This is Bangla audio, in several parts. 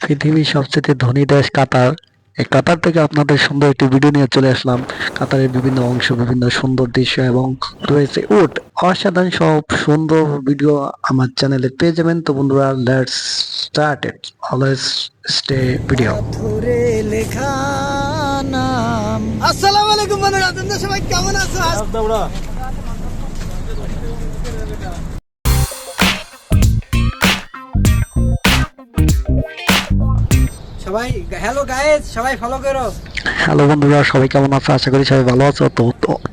পৃথিবীর সবচেয়ে ধনী দেশ কাতার। এই কাতার থেকে আপনাদের সুন্দর একটি ভিডিও নিয়ে চলে আসলাম। কাতারের বিভিন্ন অংশ বিভিন্ন সুন্দর দৃশ্য এবং রয়েছে উট। অসাধারণ সব সুন্দর ভিডিও আমার চ্যানেলে পেয়ে যাবেন। তো বন্ধুরা let's start it always stay video ধরে লেখা নাম। আসসালামু আলাইকুম বন্ধুরা তোমরা সবাই কেমন আছো? হ্যালো বন্ধুরা, সবাই কেমন আছো? আশা করি সবাই ভালো আছো। তো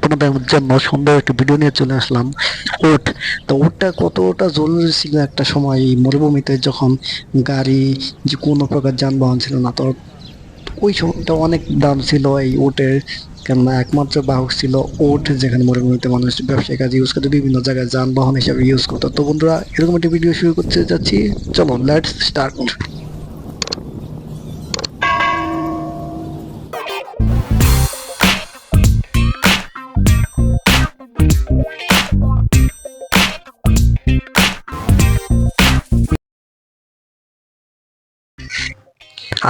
তোমাদের জন্য সুন্দর একটি ভিডিও নিয়ে চলে আসলাম। উট, তো উটটা কতটা জরুরি ছিল একটা সময় এই মরুভূমিতে যখন গাড়ি যে কোনো প্রকার যানবাহন ছিল না? তো ওই সময়টা অনেক দাম ছিল এই উটের, কেননা একমাত্র বাহক ছিল উট, যেখানে মরুভূমিতে মানুষ ব্যবসায়িক কাজে ইউজ করতে, বিভিন্ন জায়গায় যানবাহন হিসাবে ইউজ করতো। তো বন্ধুরা, এরকম একটি ভিডিও শুরু করতে যাচ্ছি। চলো লেটস স্টার্ট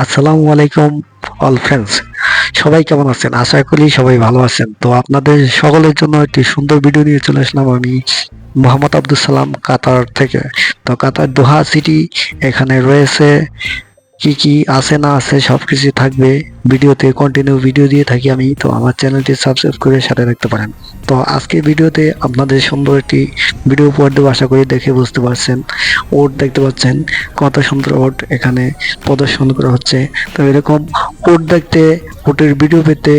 আসসালামু আলাইকুম অল ফ্রেন্ডস সবাই কেমন আছেন? আশা করি সবাই ভালো আছেন। তো আপনাদের সকলের জন্য একটি সুন্দর ভিডিও নিয়ে চলে আসলাম আমি, মোহাম্মদ আব্দুল সালাম কাতার থেকে। তো কাতার দোহা সিটি এখানে রয়েছে। কি কি আছে না আছে সব কিছু থাকবে ভিডিওতে কন্টিনিউ ভিডিও দিয়ে থাকি আমি, তো আমার চ্যানেলটি সাবস্ক্রাইব করে সাথে রাখতে পারেন। তো আজকের ভিডিওতে আপনাদের সুন্দর একটি ভিডিও উপহার দেবো, আশা করি দেখে বুঝতে পারছেন। ওট দেখতে পাচ্ছেন, কত সুন্দর ওট এখানে প্রদর্শন করা হচ্ছে। তো এরকম ওট দেখতে, ওটের ভিডিও পেতে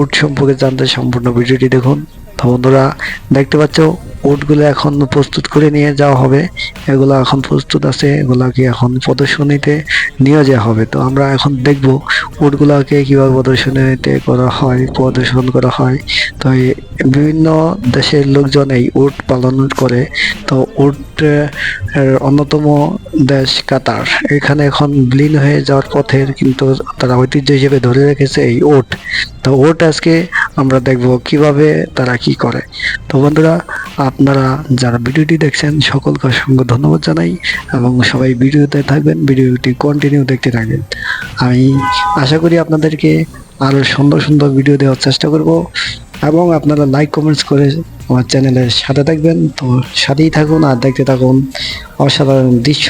ওট সম্পর্কে জানতে সম্পূর্ণ ভিডিওটি দেখুন। তো বন্ধুরা, দেখতে পাচ্ছ ওটগুলো এখন প্রস্তুত করে নিয়ে যাওয়া হবে। এগুলো এখন প্রস্তুত আছে, এগুলাকে এখন প্রদর্শনীতে নিয়ে যাওয়া হবে। তো আমরা এখন দেখব উটগুলাকে কীভাবে প্রদর্শনীতে করা হয়, প্রদর্শন করা হয়। তো বিভিন্ন দেশের লোকজন এই উট পালন করে। তো উট অন্যতম দেশ কাতার। এখানে এখন বিলীন হয়ে যাওয়ার পথের কিন্তু তারা ঐতিহ্য হিসেবে ধরে রেখেছে এই ওট তো ওট আজকে আমরা দেখব কীভাবে তারা কি করে। তো বন্ধুরা আপনারা যারা ভিডিওটি দেখছেন, সকলকে অসংখ্য ধন্যবাদ জানাই এবং সবাই ভিডিওতে থাকবেন, ভিডিওটি কন্টিনিউ দেখতে থাকবেন। আমি আশা করি আপনাদেরকে আরও সুন্দর সুন্দর ভিডিও দেওয়ার চেষ্টা করব এবং আপনারা লাইক কমেন্টস করে আমার চ্যানেলের সাথে থাকবেন। তো সাথেই থাকুন আর দেখতে থাকুন অসাধারণ দৃশ্য,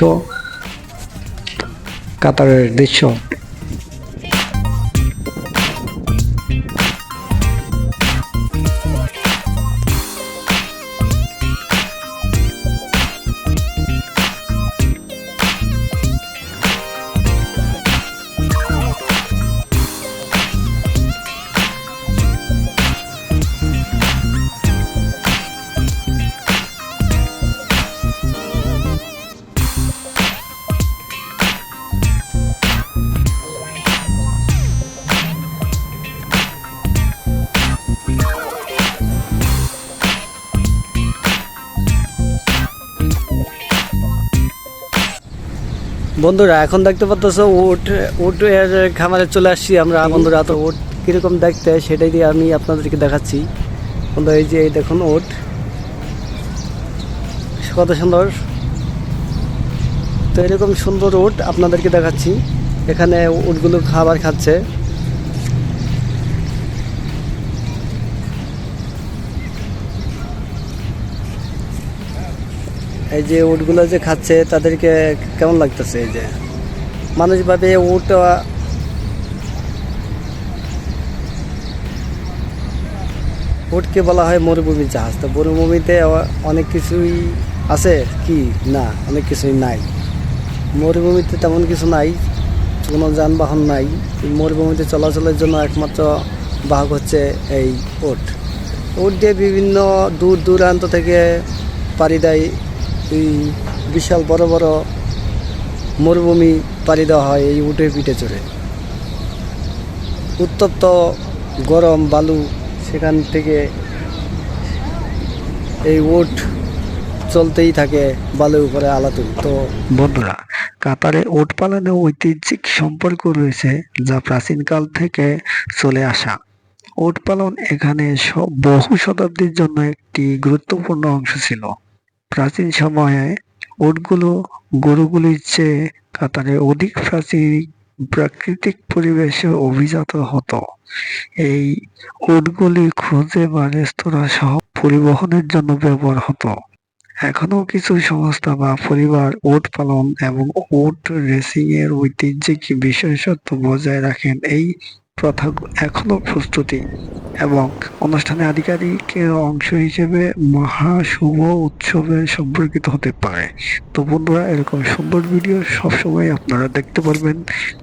কাতারের দৃশ্য। বন্ধুরা, এখন দেখতে পাচ্ছ উট উট এর খামারে চলে আসছি আমরা। বন্ধুরা, তো উট কীরকম দেখতে সেটাই দিয়ে আমি আপনাদেরকে দেখাচ্ছি। বন্ধু এই যে এই দেখুন উট। কত সুন্দর। তো এরকম সুন্দর উট আপনাদেরকে দেখাচ্ছি। এখানে উটগুলো খাবার খাচ্ছে। এই যে উটগুলো যে খাচ্ছে, তাদেরকে কেমন লাগতেছে এই যে? মানুষ ভাবে উট উটকে বলা হয় মরুভূমির জাহাজ। তো মরুভূমিতে অনেক কিছুই আছে কি? না, অনেক কিছুই নাই। মরুভূমিতে তেমন কিছু নাই, কোনো যানবাহন নাই। মরুভূমিতে চলাচলের জন্য একমাত্র বাহক হচ্ছে এই উট। উট দিয়ে বিভিন্ন দূর দূরান্ত থেকে পাড়ি দেয় এই বিশাল বড় বড় মরুভূমি পাড়ি দেওয়া হয় এই উটের পিঠে চড়ে। উত্তপ্ত গরম বালু সেখান থেকে এই উট চলতেই থাকে বালুর উপরে আলাতুল। তো বন্ধুরা, কাতারে ওট পালনে ঐতিহ্যিক সম্পর্ক রয়েছে যা প্রাচীনকাল থেকে চলে আসা। ওট পালন এখানে বহু শতাব্দীর জন্য একটি গুরুত্বপূর্ণ অংশ ছিল। প্রাচীন সময়ে উটগুলো গরুগুলির চেয়ে কাতারে অধিক প্রাচীন প্রাকৃতিক পরিবেশে অভিজাত হতো। এই উটগুলি খুঁজে বা রেস্তোরাঁ সহ পরিবহনের জন্য ব্যবহার হতো। এখনও কিছু সংস্থা বা পরিবার উট পালন এবং উট রেসিং এর ঐতিহ্যকে বিশেষত্ব বজায় রাখেন। এই প্রথা এখনও প্রস্তুতি এবং অনুষ্ঠানে আধিকারিকের অংশ হিসেবে মহা শুভ উৎসবে সম্পর্কিত হতে পারে। তো বন্ধুরা, এরকম সুন্দর ভিডিও সবসময় আপনারা দেখতে পারবেন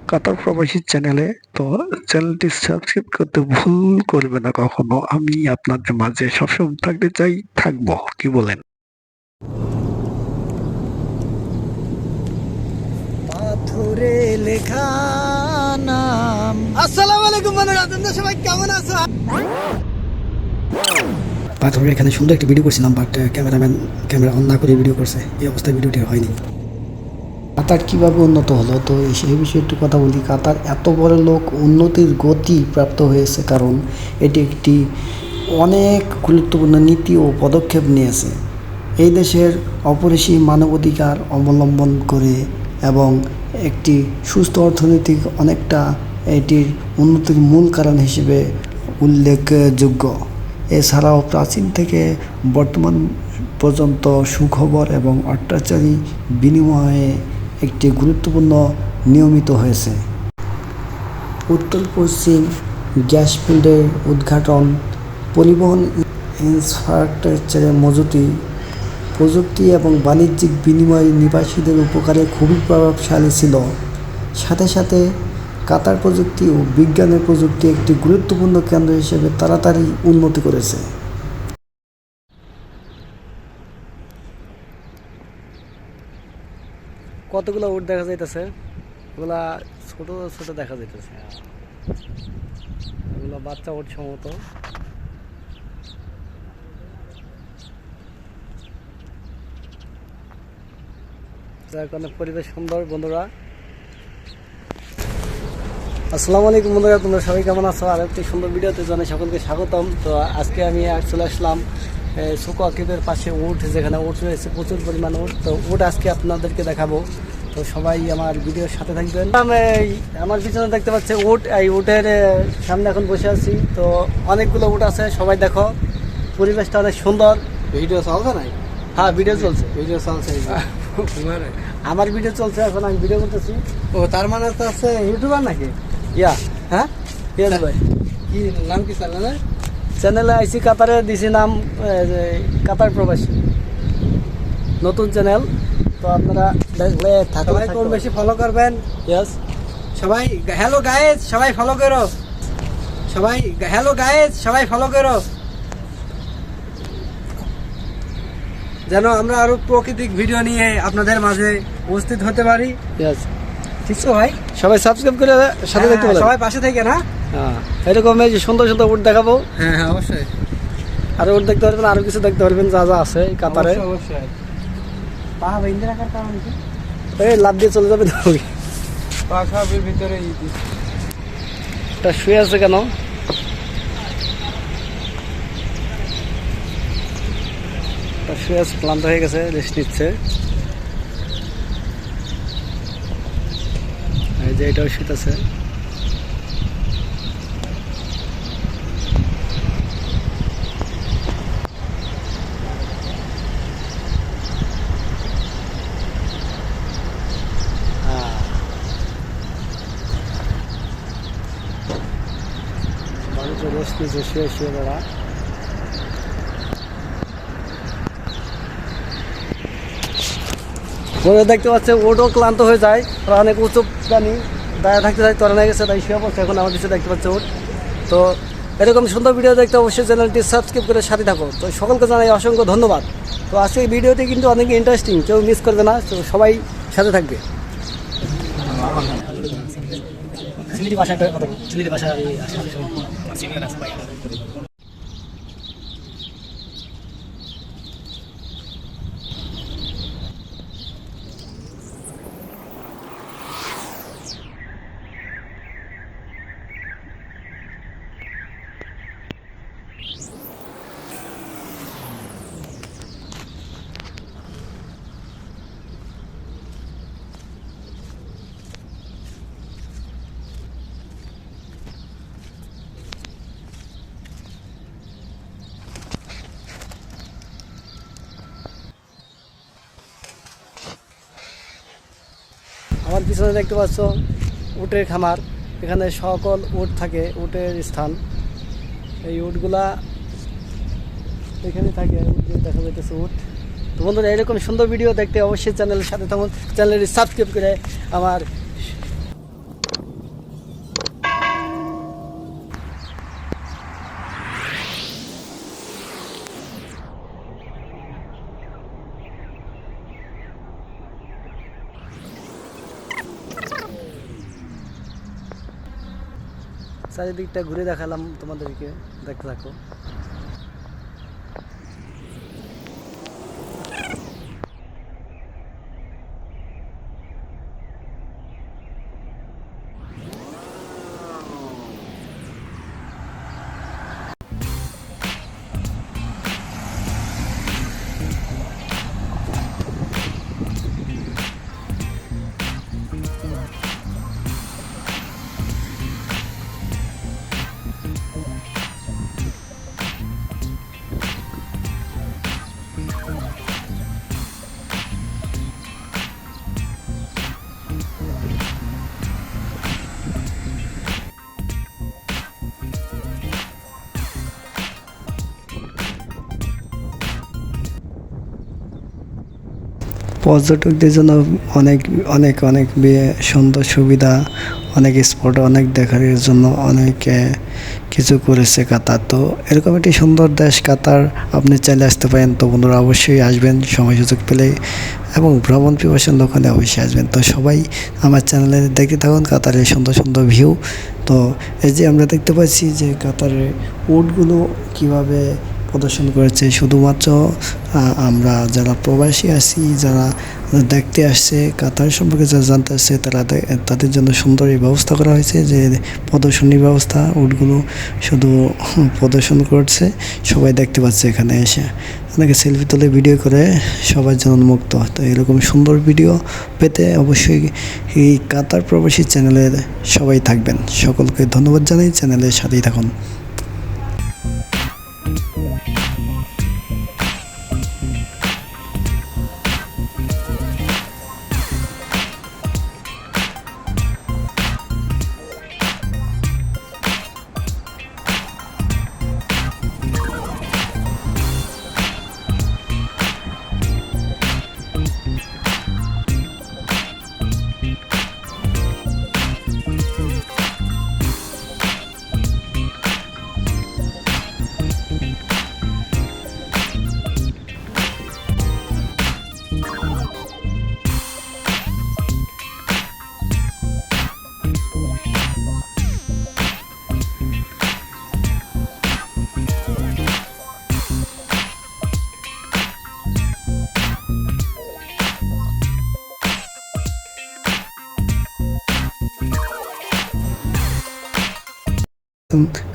কাতার প্রবাসী চ্যানেলে। তো চ্যানেলটি সাবস্ক্রাইব করতে ভুল করবে না কখনো। আমি আপনাদের মাঝে সবসময় থাকতে চাই, থাকব। কি বলেন? লেখা নাম আসসালামু আলাইকুম বন্ধুরা তোমরা সবাই কেমন আছো? পাথরের এখানে সুন্দর একটা ভিডিও করছিলাম বাট ক্যামেরাম্যান ক্যামেরা অন না করে ভিডিও করছে। এই অবস্থায় ভিডিওটি হয়নি। কাতার কীভাবে উন্নত হলো? তো সেই বিষয়ে একটু কথা বলি। কাতার এত বড় লোক উন্নতির গতি প্রাপ্ত হয়েছে কারণ এটি একটি অনেক গুরুত্বপূর্ণ নীতি ও পদক্ষেপ নিয়েছে। এই দেশের অপরিসীম মানবাধিকার অবলম্বন করে এবং একটি সুস্থ অর্থনৈতিক অনেকটা এটির উন্নতির মূল কারণ হিসেবে উল্লেখযোগ্য। এছাড়াও প্রাচীন থেকে বর্তমান পর্যন্ত সুখবর এবং অত্যাচারী বিনিময়ে একটি গুরুত্বপূর্ণ নিয়মিত হয়েছে। উত্তর পশ্চিম গ্যাস ফিল্ডের উদ্ঘাটন, পরিবহন ইনফ্রাস্ট্রাকচারের মজুতি প্রযুক্তি এবং বাণিজ্যিক বিনিময় নিবাসীদের উপকারে খুবই প্রভাবশালী ছিল। সাথে সাথে কাতার প্রযুক্তি ও বিজ্ঞানের প্রযুক্তি একটি গুরুত্বপূর্ণ কেন্দ্র হিসেবে তাড়াতাড়ি উন্নতি করেছে। কতগুলো উট দেখা যাইতেছে? ওগুলা ছোট ছোট দেখা যাইতেছে। এগুলো বাচ্চা উট সম্ভবত। যার কারণে পরিবেশ সুন্দর বন্ধুরা। আসসালামু আলাইকুম বন্ধুরা। তোমরা সবাই কেমন আছো? আর একটি সুন্দর ভিডিওতে জানাই সকলকে স্বাগতম। তো আজকে আমি চলে আসলাম সুকো আকিবের পাশে উঠ যেখানে উঠ রয়েছে প্রচুর পরিমাণ উঠ তো উঠ আজকে আপনাদেরকে দেখাবো। তো সবাই আমার ভিডিওর সাথে থাকবেন। আমি আমার পিছনে দেখতে পাচ্ছি উট। এই উটের সামনে এখন বসে আছি। তো অনেকগুলো উট আছে সবাই দেখো। পরিবেশটা অনেক সুন্দর। ভিডিও চলছে নাই হ্যাঁ ভিডিও চলছে। ভিডিও চলছে আমার ভিডিও চলছে এখন আমি ভিডিও করতেছি। ও তার মানে তো আছে ইউটিউবার নাকি? ইয়া হ্যাঁ? ইয়েস ভাই? কি নাম কি চ্যানেলের? চ্যানেলে আইসি কাতারে দিছি নাম কাতার প্রবাসী। নতুন চ্যানেল তো আপনারা দেখলে সবাই কম বেশি ফলো করবেন। ইয়াস সবাই হ্যালো গায়েস সবাই ফলো করো। সবাই হ্যালো গায়েস সবাই ফলো করো। যেন আমরা আরও প্রাকৃতিক ভিডিও নিয়ে আপনাদের মাঝে উপস্থিত হতে পারি। ঠিক তো ভাই? সবাই সাবস্ক্রাইব করে সাথে দেখতে হ্যাঁ, পারেন সবাই পাশে থেকে না? হ্যাঁ এরকম এই যে সুন্দর সুন্দর উট দেখাবো। হ্যাঁ হ্যাঁ অবশ্যই। আর উট দেখতে পারবেন আরও কিছু দেখতে পারবেন যা যা আছে কাতারে। অবশ্যই, অবশ্যই। পা বেঁধে রাখার কারণ কি? এই লাভ দিয়ে চলে যাবে তো। ভিতরে এটা শুয়ে আছে কেন? ক্লান্ত হয়ে গেছে রেস্ট নিচ্ছে। এই যে এটাও শীত আছে। বাড়িতে রেস্ট নিচ্ছে শুয়ে শুয়ে বেড়া। মনে দেখতে পাচ্ছে ওটও ক্লান্ত হয়ে যায় ওরা অনেক উঁচু প্রাণী দাঁড়িয়ে থাকতে থাকতে তোরা গেছে, তাই শুয়ে পড়ছে, এখন আমার কিছু দেখতে পাচ্ছে ওট। তো এরকম সুন্দর ভিডিও দেখতে অবশ্যই চ্যানেলটি সাবস্ক্রাইব করে সাথে থাকো। তো সকলকে জানাই অসংখ্য ধন্যবাদ। তো আজকে এই ভিডিওটি কিন্তু অনেক ইন্টারেস্টিং কেউ মিস করবে না, তো সবাই সাথে থাকবে। সিলেটি ভাষা আমার পিছনে দেখতে পাচ্ছ উটের খামার। এখানে সকল উট থাকে, উটের স্থান। এই উটগুলা এখানে থাকে দেখা যাইতেছে উট। তো বন্ধুরা, এরকম সুন্দর ভিডিও দেখতে অবশ্যই চ্যানেলের সাথে তখন চ্যানেলটি সাবস্ক্রাইব করে আমার চারিদিকটা ঘুরে দেখালাম তোমাদেরকে। দেখতে থাকো। পর্যটকদের জন্য অনেক অনেক অনেক সুন্দর সুবিধা, অনেক স্পট অনেক দেখার জন্য অনেক কিছু করেছে কাতার। তো এরকম একটি সুন্দর দেশ কাতার আপনি চাইলে আসতে পারেন। তো বন্ধুরা অবশ্যই আসবেন, সময় সুযোগ পেলে এবং ভ্রমণ পিপাসের লোকালে অবশ্যই আসবেন। তো সবাই আমার চ্যানেলে দেখতে থাকুন, কাতারের সুন্দর সুন্দর ভিউ তো এই যে আমরা দেখতে পাচ্ছি যে কাতারের উটগুলো কীভাবে প্রদর্শন করেছে। শুধুমাত্র আমরা যারা প্রবাসী আছি, যারা দেখতে আসছে, কাতার সম্পর্কে যারা জানতে আসছে, তারা তাদের জন্য সুন্দর এই ব্যবস্থা করা হয়েছে যে প্রদর্শনী ব্যবস্থা, উটগুলো শুধু প্রদর্শন করছে, সবাই দেখতে পাচ্ছে এখানে এসে। অনেকে সেলফি তুলে ভিডিও করে সবার জন্য মুক্ত তো এরকম সুন্দর ভিডিও পেতে অবশ্যই এই কাতার প্রবাসী চ্যানেলের সবাই থাকবেন। সকলকে ধন্যবাদ জানাই চ্যানেলের সাথেই থাকুন।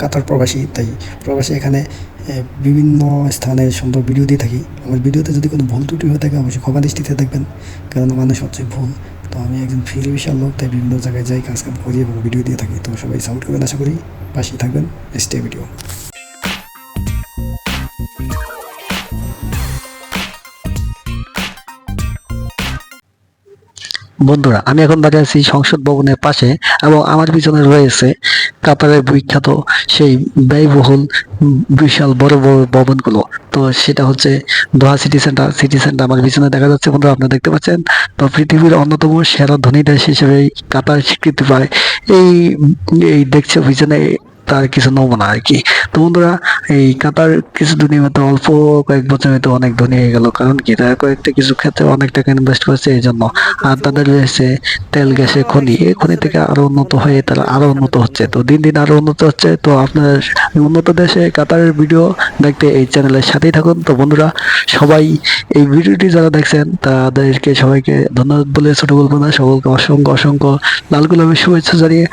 কাতার প্রবাসী, তাই প্রবাসী এখানে বিভিন্ন স্থানের সুন্দর ভিডিও দিয়ে থাকি। আমার ভিডিওতে যদি কোনো ভুল ত্রুটি হয়ে থাকে, অবশ্যই ক্ষমা দৃষ্টিতে দেখবেন, কারণ মানুষ হচ্ছে ভুল। তো আমি একজন ফ্রি বিশাল লোক, তাই বিভিন্ন জায়গায় যাই কাজ কাম করি এবং ভিডিও দিয়ে থাকি। তো সবাই সাপোর্ট করবেন আশা করি। পাশেই থাকবেন স্টে ভিডিও বন্ধুরা, আমি এখন দাঁড়িয়ে আছি সংসদ ভবনের পাশে এবং আমার পিছনে রয়েছে কাতারের বিখ্যাত সেই ব্যয়বহুল, বিশাল বড় বড় ভবনগুলো। তো সেটা হচ্ছে Doha city centre city centre আমার পিছনে দেখা যাচ্ছে বন্ধুরা, আপনারা দেখতে পাচ্ছেন। তো পৃথিবীর অন্যতম সেরা ধনী দেশ হিসেবে কাতার স্বীকৃতি পায়। এই এই দেখছে পিছনে তার কিছু নমুনা আর কি। তো বন্ধুরা, এই কাতার কিছু দুনিয়া মতো অল্প কয়েক বছর হয়তো অনেক ধনী হয়ে গেল। কারণ কি? তারা কয়েকটা কিছু ক্ষেত্রে অনেক টাকা ইনভেস্ট করেছে এই জন্য আর তাদের রয়েছে তেল গ্যাসের খনি। এই খনি থেকে আরও উন্নত হয়ে তারা আরও উন্নত হচ্ছে। তো দিন দিন আরও উন্নত হচ্ছে। তো আপনার উন্নত দেশে কাতারের ভিডিও দেখতে এই চ্যানেলের সাথেই থাকুন। তো বন্ধুরা, সবাই এই ভিডিওটি যারা দেখছেন, তাদেরকে সবাইকে ধন্যবাদ বলে ছোট বলব না। সকলকে অসংখ্য অসংখ্য লাল গোলাপের শুভেচ্ছা জানিয়ে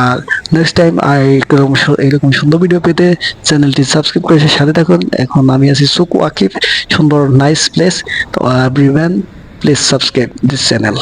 আর নেক্সট টাইম আর এরকম এরকম সুন্দর ভিডিও পেতে চ্যানেলটি সাবস্ক্রাইব করে সাথে থাকুন। এখন আমি আছি সুকু আকিব, সুন্দর নাইস প্লেস তো everyone please subscribe this channel